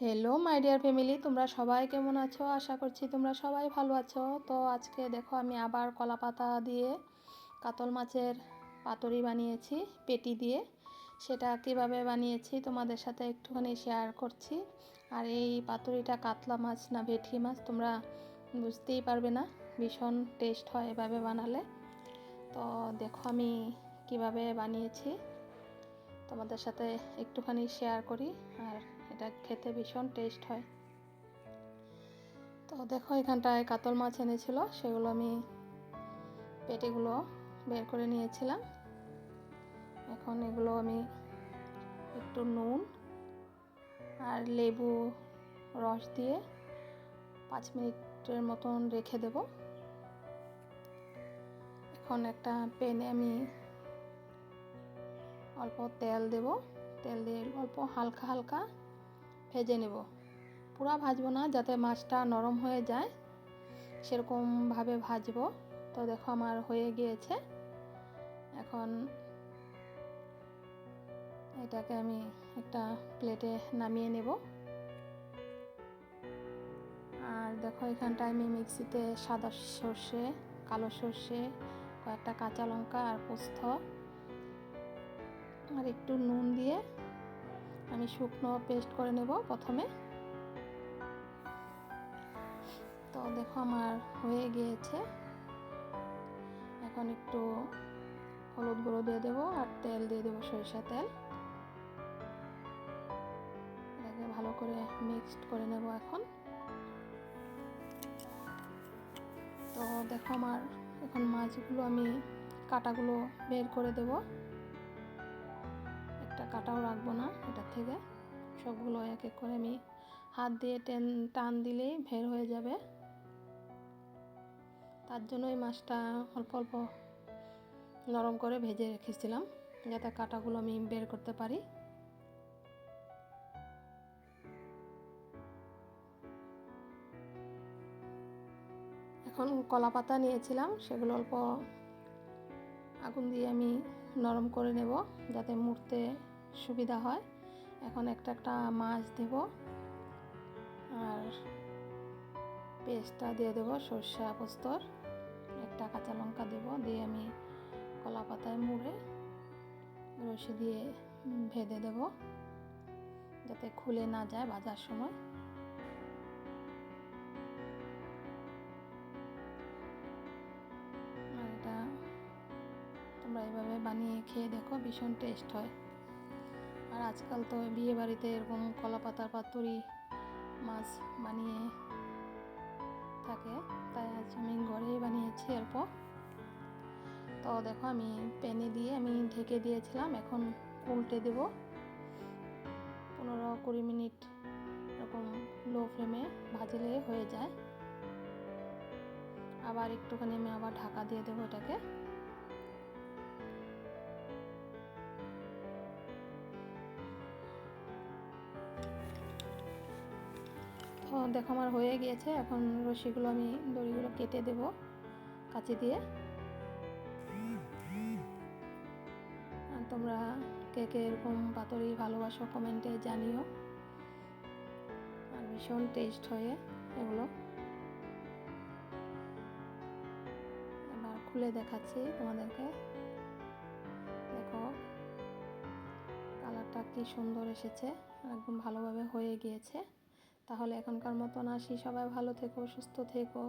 Hello my dear family তোমরা সবাই কেমন আছো? আশা করছি তোমরা সবাই ভালো আছো। তো আজকে দেখো, আমি আবার কলা পাতা দিয়ে কাতল মাছের পাতুরি বানিয়েছি, পেটি দিয়ে। সেটা কীভাবে বানিয়েছি তোমাদের সাথে একটুখানি শেয়ার করছি। আর এই পাতুরিটা কাতলা মাছ না ভেটকি মাছ, তোমরা বুঝতেই পারবে না, ভীষণ টেস্ট হয় এভাবে বানালে। তো দেখো, আমি কীভাবে বানিয়েছি, তোমাদের সাথে একটুখানি শেয়ার করি। আর এটা খেতে ভীষণ টেস্ট হয়। তো দেখো, এখানটায় কাতল মাছ এনেছিল, সেগুলো আমি পেটিগুলো বের করে নিয়েছিলাম। এখন এগুলো আমি একটু নুন আর লেবু রস দিয়ে পাঁচ মিনিটের মতন রেখে দেব। এখন একটা পেনে আমি অল্প তেল দেব। তেল দিয়ে অল্প হালকা হালকা ভেজে নেব। পুরা ভাজবো না, যাতে মাছটা নরম হয়ে যায়। সেরকমভাবে ভাজবো। তো দেখো আমার হয়ে গিয়েছে। এখন এটাকে আমি একটা প্লেটে নামিয়ে নেব। আর দেখো এখানটা আমি মিক্সিতে সাদা সর্ষে, কালো সর্ষে, কয়েকটা কাঁচা লঙ্কা আর পোস্ত। আর একটু নুন দিয়ে আমি শুকনো পেস্ট করে নেব প্রথমে। তো দেখো আমার হয়ে গিয়েছে। এখন একটু হলুদ গুঁড়ো দিয়ে দেবো আর তেল দিয়ে দেবো সরিষা তেল। এটাকে ভালো করে মিক্সড করে নেব এখন। তো দেখো আমার এখন মাছগুলো আমি কাটাগুলো বের করে দেবো। কাটাও রাখব না এটার থেকে। সবগুলো এক এক করে আমি হাত দিয়ে টেন টান দিলেই বের হয়ে যাবে। তার জন্য এই মাছটা অল্প অল্প নরম করে ভেজে রেখেছিলাম, যাতে কাটাগুলো আমি বের করতে পারি। এখন কলা পাতা নিয়েছিলাম, সেগুলো অল্প আগুন দিয়ে আমি নরম করে নেব, যাতে মুড়তে সুবিধা হয়। এখন একটা একটা মাছ দেব আর পেস্টটা দিয়ে দেবো, সর্ষা পোস্তর একটা কাঁচা লঙ্কা দেব, দিয়ে আমি কলা পাতায় মুড়ে রসি দিয়ে ভেদে দেব, যাতে খুলে না যায় বাজার সময়। আর এটা তোমরা এভাবে বানিয়ে খেয়ে দেখো, ভীষণ টেস্ট হয়। আজকাল তো বিয়ে বাড়িতে এরকম কলা পাতার পাতুরি মাছ বানিয়ে থাকে, তাই আজ আমি ঘরেই বানিয়েছি অল্প। তো দেখো আমি প্যানে দিয়ে আমি ঢেকে দিয়েছিলাম, এখন উল্টে দেব। পনেরো কুড়ি মিনিট এরকম লো ফ্লেমে ভাজলে হয়ে যায়। আবার একটুখানি আমি আবার ঢাকা দিয়ে দেবো এটাকে দেখো আমার হয়ে গিয়েছে, এখন রশিগুলো আমি দড়িগুলো কেটে দেব কাঁচি দিয়ে। আর তোমরা কে কে এরকম পাতুরি ভালোবাসো কমেন্টে জানিও। আর ভীষণ টেস্ট হয়ে এগুলো। এবার খুলে দেখাচ্ছি তোমাদেরকে। দেখো কালারটা কি সুন্দর এসেছে একদম ভালোভাবে হয়ে গিয়েছে। তাহলে এখনকার মতন আসি। সবাই ভালো থেকো সুস্থ থেকো।